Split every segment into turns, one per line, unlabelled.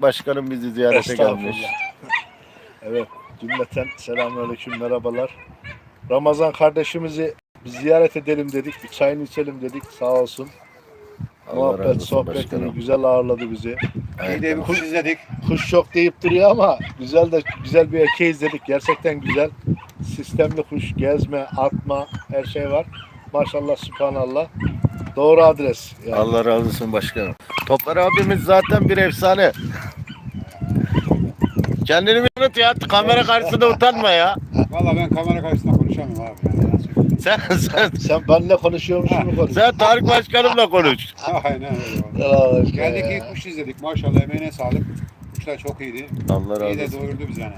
Başkanım bizi ziyarete gelmiş.
Evet, cümleten selamünaleyküm, merhabalar. Ramazan kardeşimizi bir ziyaret edelim dedik, bir çayını içelim dedik, sağ olsun.
Allah razı
Muhabbet,
olsun
sohbetini güzel ağırladı bizi.
İyi de bir kuş izledik.
Kuş çok deyip duruyor ama güzel de güzel bir erkeği izledik. Gerçekten güzel. Sistemli kuş, gezme, atma, her şey var. Maşallah, subhanallah. Doğru adres. Yani.
Allah razı olsun başkanım. Toplar abimiz zaten bir efsane. Kendini bir unut ya. Kamera karşısında utanma ya.
Valla ben kamera karşısında konuşamıyorum abi.
Sen sen
Sen benimle konuşuyormuşsun mu konuşuyorsun?
sen Tarık Başkanımla konuş.
Aynen öyle. Geldik iyi kuş izledik. Maşallah emeğine sağlık. Kuşlar çok iyiydi.
Allah
İyi
razı
de
olsun.
doyurdu bizi yani.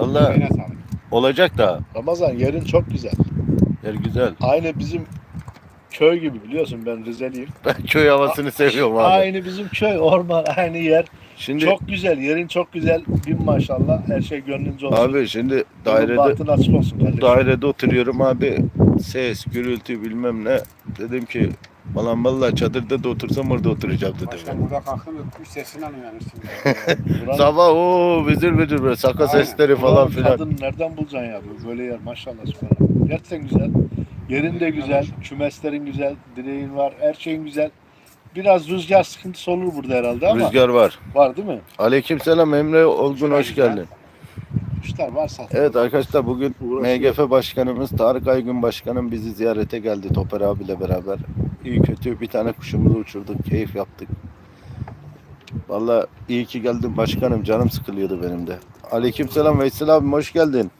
Allah
Emeğine sağlık.
olacak da.
Ramazan yerin çok güzel.
Yer güzel.
Aynı bizim köy gibi biliyorsun ben Rizeliyim.
Ben köy havasını seviyorum abi.
Aynı bizim köy, orman, aynı yer.
Şimdi
Çok güzel, yerin çok güzel. Bin maşallah. Her şey gönlünce olsun.
abi şimdi dairede
açık olsun kardeşim.
dairede oturuyorum abi. Ses, gürültü bilmem ne. Dedim ki Falan vallahi çadırda da otursam orada oturacağım dedim.
Başkan burada kalktın mı kuş sesinden uyanırsın.
Buranın-
Sabah o vızır vızır böyle saka
Aynen.
sesleri falan filan.
Tadını nereden bulacaksın ya? Böyle yer maşallah. Gerçekten güzel. Yerin de güzel, kümeslerin güzel, direğin var, her şeyin güzel. Biraz rüzgar sıkıntısı olur burada herhalde ama
Rüzgar var.
var değil mi?
Aleykümselam Emre Olgun hoş geldin.
Kuşlar varsa.
Evet arkadaşlar bugün
Uğraşıyor.
MGF Başkanımız Tarık Aygün Başkanım bizi ziyarete geldi Toper abiyle beraber. İyi kötü bir tane kuşumuzu uçurduk, keyif yaptık. Vallahi iyi ki geldin başkanım, canım sıkılıyordu benim de. Aleykümselam Veysel abim hoş geldin.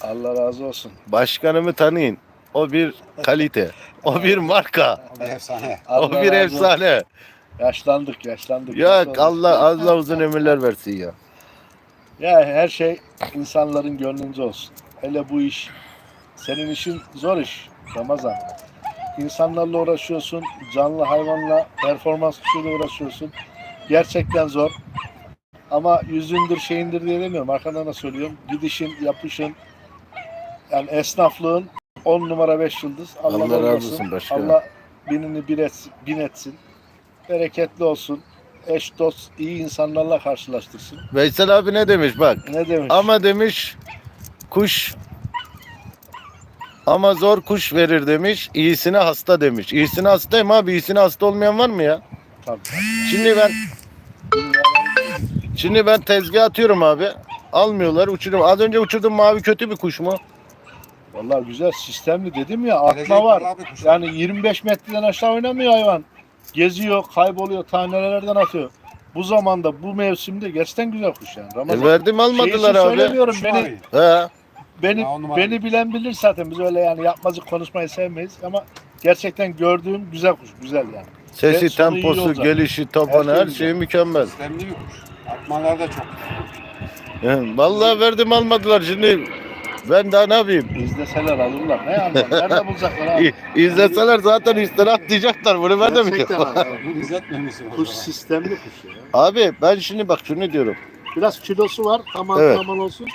Allah razı olsun.
Başkanımı tanıyın. O bir kalite, o bir marka,
O bir efsane.
o
Allah
bir
razı olsun.
efsane.
Yaşlandık, yaşlandık.
Ya? Allah Allah uzun ömürler versin ya.
Ya her şey insanların gönlünce olsun. Hele bu iş, senin işin zor iş Ramazan. İnsanlarla uğraşıyorsun, canlı hayvanla, performans kuşuyla uğraşıyorsun. Gerçekten zor. Ama yüzündür şeyindir diye demiyorum. Arkadan da söylüyorum. Gidişin, yapışın, yani esnaflığın 10 numara 5 yıldız. Allah,
Allah razı olsun başkanım.
Allah binini bir etsin, bin etsin. Bereketli olsun. Eş dost iyi insanlarla karşılaştırsın.
Veysel abi ne demiş bak.
Ne demiş?
Ama demiş kuş ama zor kuş verir demiş. İyisine hasta demiş. İyisine hastayım abi. İyisine hasta olmayan var mı ya?
Tabii.
Şimdi ben şimdi ben tezgah atıyorum abi. Almıyorlar uçuruyorum. Az önce uçurdum mavi kötü bir kuş mu?
Vallahi güzel sistemli dedim ya atma
Gelecek
var. Yani 25 metreden aşağı oynamıyor hayvan. Geziyor, kayboluyor, tanelerden atıyor. Bu zamanda, bu mevsimde gerçekten güzel kuş yani.
E
Ramazan.
verdim almadılar
Şey
abi.
söylemiyorum beni.
He.
beni
Ya
beni bilen bilir zaten. Biz öyle yani yapmacık konuşmayı sevmeyiz ama gerçekten gördüğüm güzel kuş, güzel yani.
Sesi,
Ve sonu iyi
temposu,
olacak.
gelişi, tabanı
Her şey
her
güzel.
şeyi mükemmel.
Sistemli bir kuş. Atmalar da çok.
He, Vallahi verdim almadılar şimdi. Ben daha ne yapayım?
İzleseler alırlar. Ne anlar? Nerede bulacaklar abi?
İzleseler zaten üstüne atlayacaklar. Bunu ben de mi?
Gerçekten abi.
Bunu izletmemişsin.
Kuş sistemli kuş ya.
Abi ben şimdi bak şunu diyorum.
Biraz kilosu var. Tamam
Evet.
tamam olsun.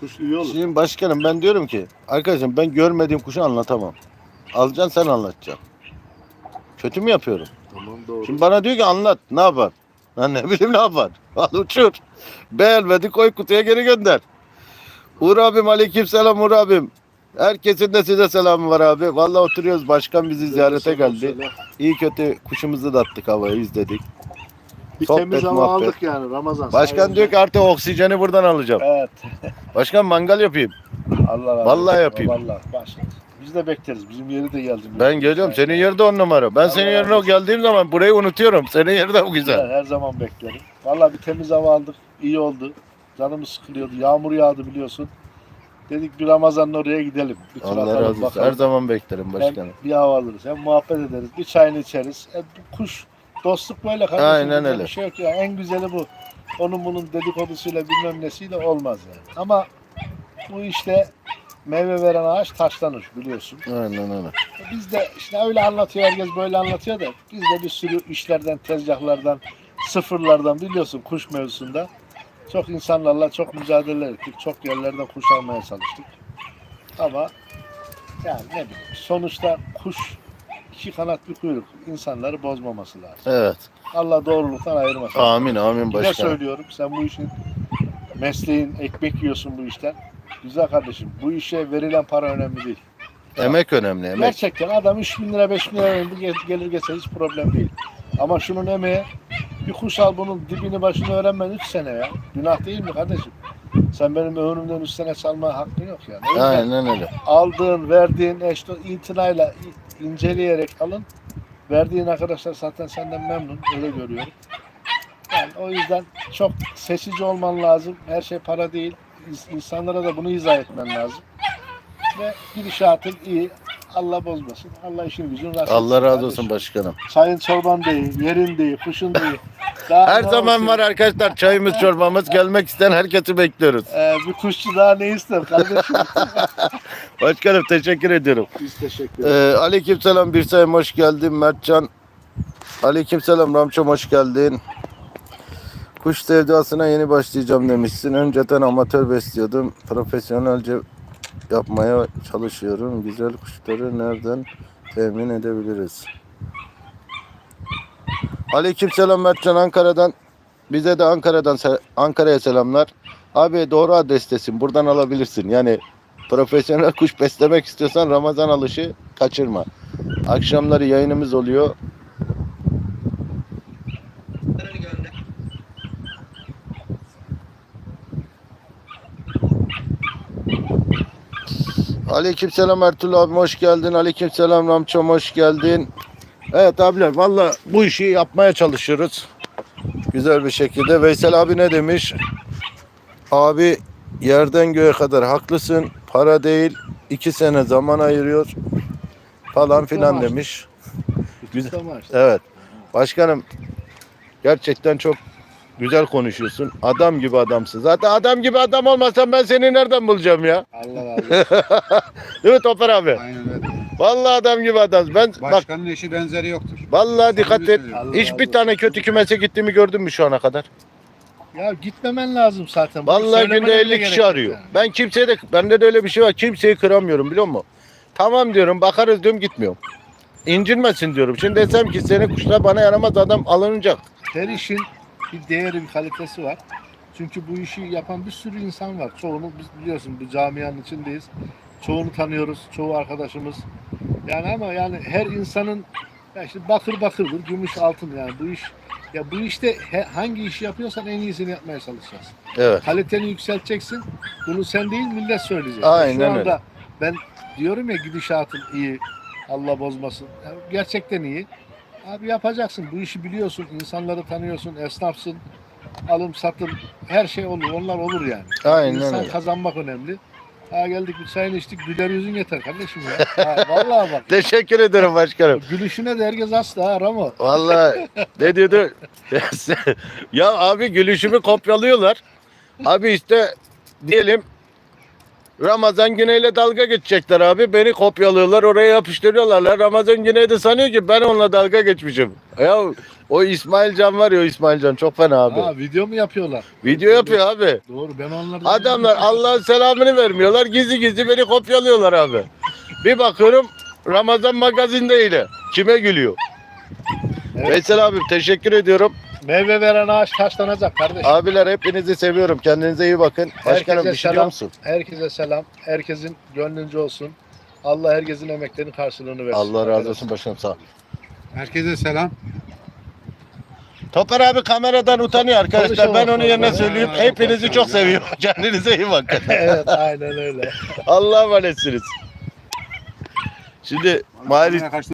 Kuş iyi olur.
Şimdi başkanım ben diyorum ki arkadaşım ben görmediğim kuşu anlatamam. Alacaksın sen anlatacaksın. Kötü mü yapıyorum?
Tamam doğru.
Şimdi bana diyor ki anlat ne yapar? Lan ne bileyim ne yapar? Al uçur. Beğenmedi koy kutuya geri gönder. Uğur abim aleyküm selam Uğur abim. Herkesin de size selamı var abi. Vallahi oturuyoruz başkan bizi ziyarete geldi. İyi kötü kuşumuzu da attık havaya izledik.
Bir
Sohbet,
temiz hava
muhabbet.
aldık yani Ramazan.
Başkan
sayende.
diyor ki artık oksijeni buradan alacağım.
Evet.
Başkan mangal yapayım.
Allah razı
Vallahi
olsun.
yapayım.
Vallahi başla. Biz de bekleriz. Bizim yeri de geldi.
Ben geliyorum. Senin yerde on numara. Ben
Allah
senin yerine o geldiğim zaman burayı unutuyorum. Senin yerde o güzel.
Her zaman beklerim. Vallahi bir temiz hava aldık. İyi oldu. Canımız sıkılıyordu. Yağmur yağdı biliyorsun. Dedik bir Ramazan'ın oraya gidelim. Bir tur
Allah
atalım,
razı olsun.
bakalım.
Her zaman beklerim
Hem
başkanım.
bir hava alırız. Hem muhabbet ederiz. Bir çayını içeriz. Hem bir kuş dostluk böyle kardeşim.
Aynen öyle.
Bir şey yok ya. En güzeli bu. Onun bunun dedikodusuyla bilmem nesiyle olmaz yani. Ama bu işte meyve veren ağaç taşlanır biliyorsun.
Aynen öyle.
Biz de işte öyle anlatıyor herkes böyle anlatıyor da biz de bir sürü işlerden, tezgahlardan, sıfırlardan biliyorsun kuş mevzusunda çok insanlarla çok mücadele ettik. Çok yerlerden kuş almaya çalıştık. Ama yani ne bileyim sonuçta kuş iki kanat bir kuyruk insanları bozmaması lazım.
Evet.
Allah doğruluktan ayırmasın.
Amin amin
Ne
başkanım.
söylüyorum? Sen bu işin mesleğin, ekmek yiyorsun bu işten. Güzel kardeşim. Bu işe verilen para önemli değil.
Emek önemli emek.
Gerçekten adam 3 bin lira 5 bin lira gelir geçer hiç problem değil. Ama şunun emeği bir kuş al bunun dibini başını öğrenmen 3 sene ya. Günah değil mi kardeşim? Sen benim önümden 3 sene salma hakkın yok yani. O yüzden
Aynen öyle.
aldığın, verdiğin eşte itinayla i- inceleyerek alın. Verdiğin arkadaşlar zaten senden memnun. Öyle görüyorum. Yani o yüzden çok seçici olman lazım. Her şey para değil. İns- İnsanlara da bunu izah etmen lazım. Ve gidişatın iyi. Allah bozmasın. Allah işin gücün rast
Allah razı
kardeşim.
olsun başkanım.
Çayın çorban değil, yerin değil, kuşun değil. Daha
Her
ne
zaman
olsun?
var arkadaşlar çayımız çorbamız gelmek isteyen herkesi bekliyoruz.
Ee, bir kuşçu daha ne ister kardeşim?
Başkanım teşekkür ediyorum.
Biz teşekkür ederiz.
Ee, aleykümselam bir sayım hoş geldin Mertcan. Aleykümselam Ramçom hoş geldin. Kuş sevdasına yeni başlayacağım demişsin. Önceden amatör besliyordum. Profesyonelce yapmaya çalışıyorum. Güzel kuşları nereden temin edebiliriz? Aleykümselam Mertcan Ankara'dan. Bize de Ankara'dan Ankara'ya selamlar. Abi doğru adrestesin. Buradan alabilirsin. Yani profesyonel kuş beslemek istiyorsan Ramazan alışı kaçırma. Akşamları yayınımız oluyor. Aleykümselam Ertuğrul abim hoş geldin. Aleykümselam Ramçom hoş geldin. Evet abiler valla bu işi yapmaya çalışıyoruz. Güzel bir şekilde. Veysel abi ne demiş? Abi yerden göğe kadar haklısın. Para değil. iki sene zaman ayırıyor. Falan filan demiş. güzel. Evet. Başkanım gerçekten çok güzel konuşuyorsun. Adam gibi adamsın. Zaten adam gibi adam olmasan ben seni nereden bulacağım ya?
Allah olsun.
Değil mi Topar abi?
Aynen öyle.
Vallahi adam gibi adam. Ben bak
Başkanın eşi benzeri yoktur.
vallahi dikkat et.
söylüyorum.
Hiç bir tane kötü kümese gittiğimi gördün mü şu ana kadar?
Ya gitmemen lazım zaten. Bunu
Vallahi
söylemene
günde
bile
50
gerek
kişi
yok
arıyor.
yani.
Ben kimseye de bende de öyle bir şey var. Kimseyi kıramıyorum biliyor musun? Tamam diyorum bakarız diyorum gitmiyorum. İncinmesin diyorum. Şimdi desem ki senin kuşlar bana yaramaz adam alınacak.
Her işin bir değeri, bir kalitesi var. Çünkü bu işi yapan bir sürü insan var. Çoğunu biz biliyorsun bu camianın içindeyiz. Çoğunu tanıyoruz, çoğu arkadaşımız. Yani ama yani her insanın ya işte bakır bakırdır, gümüş altın yani bu iş ya bu işte he- hangi işi yapıyorsan en iyisini yapmaya çalışacaksın.
Evet.
Kaliteni yükselteceksin. Bunu sen değil millet söyleyecek.
Aynen
Şu anda
öyle.
ben diyorum ya gidişatın iyi. Allah bozmasın. Ya gerçekten iyi. Abi yapacaksın. Bu işi biliyorsun. insanları tanıyorsun. Esnafsın. Alım satım her şey olur. Onlar olur yani.
Aynen
İnsan
öyle.
kazanmak önemli. Ha geldik bir çayını içtik. Güler yüzün yeter kardeşim ya. Ha, vallahi bak.
Teşekkür ederim başkanım.
Gülüşüne de herkes hasta ha Ramo.
Vallahi ne diyordu? ya abi gülüşümü kopyalıyorlar. Abi işte diyelim Ramazan Güney'le dalga geçecekler abi. Beni kopyalıyorlar oraya yapıştırıyorlar. Ramazan Güney de sanıyor ki ben onunla dalga geçmişim. Ya o İsmail Can var ya o İsmail Can çok fena abi.
Ha video mu yapıyorlar?
Video yapıyor abi.
Doğru ben onları
Adamlar Allah'ın selamını vermiyorlar. Gizli gizli beni kopyalıyorlar abi. Bir bakıyorum Ramazan magazindeyle. Kime gülüyor?
Evet.
Veysel abim teşekkür ediyorum.
Meyve veren ağaç taşlanacak kardeşim.
Abiler hepinizi seviyorum. Kendinize iyi bakın. Başkanım
Herkese
düşünüyor
selam.
musun?
Herkese selam. Herkesin gönlünce olsun. Allah herkesin emeklerinin karşılığını versin.
Allah razı olsun başkanım sağ ol.
Herkese selam.
Topar abi kameradan utanıyor arkadaşlar. Ben onun yerine söyleyeyim. Hepinizi çok seviyorum. Kendinize iyi bakın.
evet aynen öyle.
Allah'a emanetsiniz. Şimdi
kaçtı.